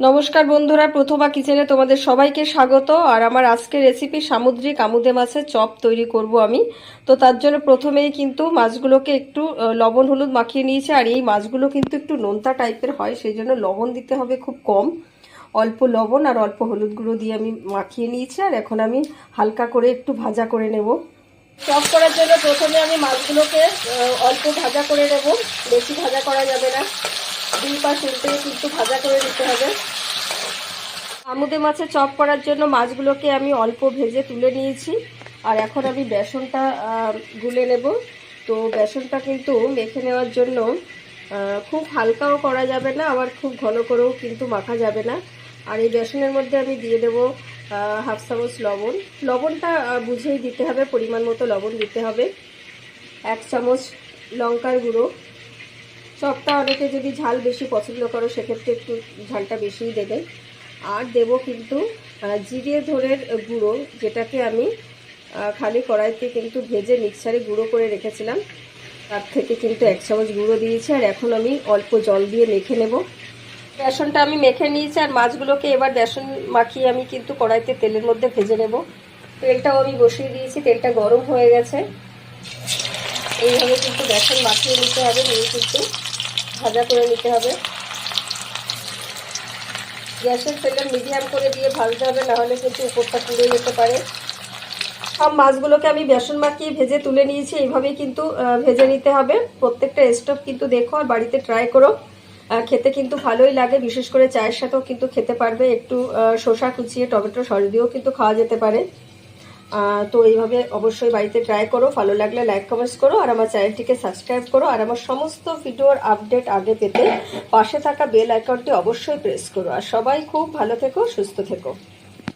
নমস্কার বন্ধুরা, প্রথমা কিচেনে তোমাদের সবাইকে স্বাগত। আর আমার আজকের রেসিপি সামুদ্রিক আমুদে মাছের চপ তৈরি করব আমি। তো তার জন্য প্রথমেই কিন্তু মাছগুলোকে একটু লবণ, হলুদ মাখিয়ে নিয়েছে। আর এই মাছগুলো কিন্তু একটু নোনতা টাইপের হয়, সেই জন্য লবণ দিতে হবে খুব কম। অল্প লবণ আর অল্প হলুদ গুঁড়ো দিয়ে আমি মাখিয়ে নিয়েছি। আর এখন আমি হালকা করে একটু ভাজা করে নেব। চপ করার জন্য প্রথমে আমি মাছগুলোকে অল্প ভাজা করে নেব। বেশি ভাজা করা যাবে না। দুই পাশ উল্টে কিন্তু ভাজা করে নিতে হবে। আমুদে মাছে চপ করার জন্য মাছগুলোকে আমি অল্প ভেজে তুলে নিয়েছি। আর এখন আমি বেসনটা গুলে নেব। তো বেসনটা কিন্তু মেখে নেওয়ার জন্য খুব হালকাও করা যাবে না, আবার খুব ঘন করেও কিন্তু মাখা যাবে না। আর এই বেসনের মধ্যে আমি দিয়ে দেবো হাফ চামচ লবণ। লবণটা বুঝেই দিতে হবে, পরিমাণ মতো লবণ দিতে হবে। এক চামচ লঙ্কার গুঁড়ো। চপটা অনেকে যদি ঝাল বেশি পছন্দ করো, সেক্ষেত্রে একটু ঝালটা বেশিই দেবে। আর দেব কিন্তু জিরে ধরের গুঁড়ো, যেটাকে আমি খালি কড়াইতে কিন্তু ভেজে মিক্সারে গুঁড়ো করে রেখেছিলাম। তার থেকে কিন্তু এক চামচ গুঁড়ো দিয়েছি, আর এখন আমি অল্প জল দিয়ে মেখে নেব। বেসনটা আমি মেখে নিয়েছি, আর মাছগুলোকে এবার বেসন মাখিয়ে আমি কিন্তু কড়াইতে তেলের মধ্যে ভেজে নেব। তেলটাও আমি বসিয়ে দিয়েছি, তেলটা গরম হয়ে গেছে। এইভাবে কিন্তু বেসন মাখিয়ে নিতে হবে, নিয়ে কিন্তু ভাজা করে নিতে হবে। গ্যাসের ফ্লেম মিডিয়াম করে দিয়ে ভাজতে হবে, নাহলে কিন্তু উপরটা পুড়ে যেতে পারে। সব মাছগুলোকে আমি বেসন মাখিয়ে ভেজে তুলে নিয়েছি, এইভাবেই কিন্তু ভেজে নিতে হবে। প্রত্যেকটা স্টোভ কিন্তু দেখো, আর বাড়িতে ট্রাই করো। খেতে কিন্তু ভালোই লাগে, বিশেষ করে চায়ের সাথেও কিন্তু খেতে পারবে। একটু শসা কুচিয়ে টমেটো সস দিয়েও কিন্তু খাওয়া যেতে পারে। তো এইভাবে অবশ্যই বাড়িতে ট্রাই করো ভালো লাগলে লাইক কমেন্টস করো, আর আমার চ্যানেলটিকে সাবস্ক্রাইব করো, আর আমার সমস্ত ভিডিওর আপডেট আগে পেতে পাশে থাকা বেল আইকনটি অবশ্যই প্রেস করো। আর সবাই খুব ভালো থেকো, সুস্থ থেকো।